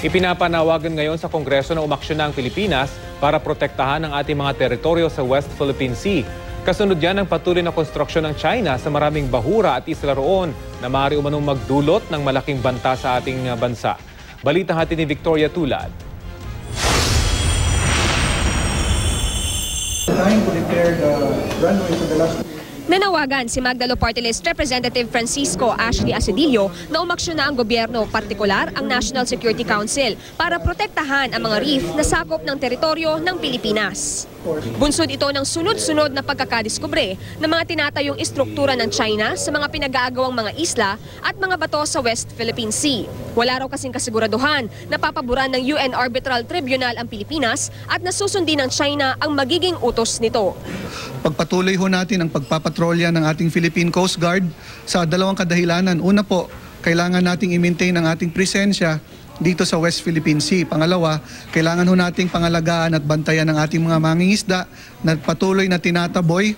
Ipinapanawagan ngayon sa Kongreso na umaksyon na ang Pilipinas para protektahan ang ating mga teritoryo sa West Philippine Sea. Kasunod yan ang patuloy na konstruksyon ng China sa maraming bahura at isla roon na maaari umanong magdulot ng malaking banta sa ating uh, bansa. Balita hati ni Victoria Tulad. trying to repair the runway for the last Nanawagan si Magdalo Party Representative Francisco Ashley Asedillo na umaksyon na ang gobyerno, partikular ang National Security Council, para protektahan ang mga reef na sakop ng teritoryo ng Pilipinas. Bunsod ito ng sunod-sunod na pagkakadiskubre ng mga tinatayong istruktura ng China sa mga pinag-aagawang mga isla at mga bato sa West Philippine Sea. Wala raw kasing kasiguraduhan na papaboran ng UN Arbitral Tribunal ang Pilipinas at nasusundin ng China ang magiging utos nito. Pagpatuloy ho natin ang pagpapatrolya ng ating Philippine Coast Guard sa dalawang kadahilanan. Una po, kailangan nating i-maintain ang ating presensya dito sa West Philippine Sea. Pangalawa, kailangan ho nating pangalagaan at bantayan ang ating mga mangingisda na patuloy na tinataboy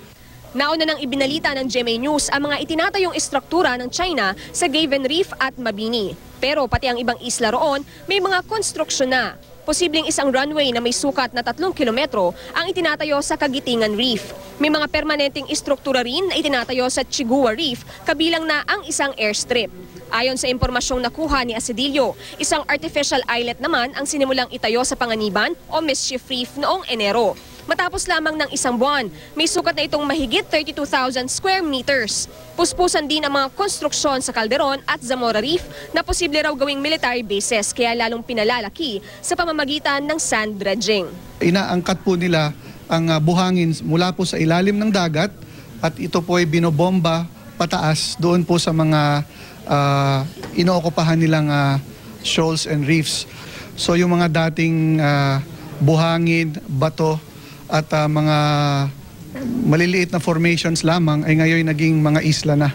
Nauna nang ibinalita ng GMA News ang mga itinatayong istruktura ng China sa Gaven Reef at Mabini. Pero pati ang ibang isla roon may mga konstruksyon na. Posibleng isang runway na may sukat na 3 kilometro ang itinatayo sa Kagitingan Reef. May mga permanenteng istruktura rin na itinatayo sa Chigua Reef, kabilang na ang isang airstrip. Ayon sa impormasyong nakuha ni Asedillo, isang artificial islet naman ang sinimulang itayo sa Panganiban o Mischief Reef noong Enero. Matapos lamang ng isang buwan, may sukat na itong mahigit 32,000 square meters. Puspusan din ang mga konstruksyon sa Calderon at Zamora Reef na posible raw gawing military bases kaya lalong pinalalaki sa pamamagitan ng sand dredging. inaangkat po nila ang ah, buhangin mula po sa ilalim ng dagat at ito po ay binobomba pataas doon po sa mga uh, inookupahan nilang ah, shoals and reefs. So yung mga dating ah, buhangin, bato at ah, mga maliliit na formations lamang ay ngayon naging mga isla na.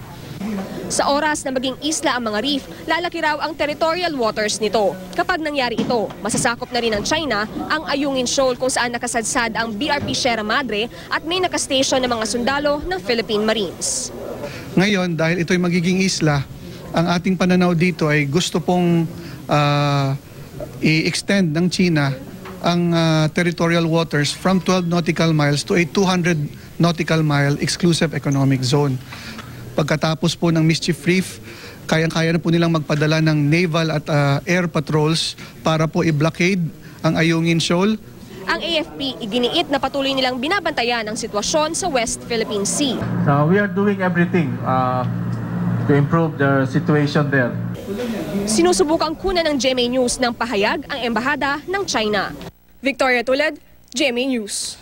Sa oras na maging isla ang mga reef, lalaki raw ang territorial waters nito. Kapag nangyari ito, masasakop na rin ng China ang Ayungin Shoal kung saan nakasadsad ang BRP Sierra Madre at may nakastation ng mga sundalo ng Philippine Marines. Ngayon, dahil ito'y magiging isla, ang ating pananaw dito ay gusto pong ah, i-extend ng China ang ah, territorial waters from 12 nautical miles to a 200 nautical mile exclusive economic zone. Pagkatapos po ng Mischief Reef, kayang-kaya na po nilang magpadala ng naval at ah, air patrols para po i-blockade ang Ayungin Shoal Ang AFP iginiit na patuloy nilang binabantayan ang sitwasyon sa West Philippine Sea. So we are doing everything uh, to improve the situation there. Sinusubukang kunan ng GMA News ng pahayag ang embahada ng China. Victoria Tulad, GMA News.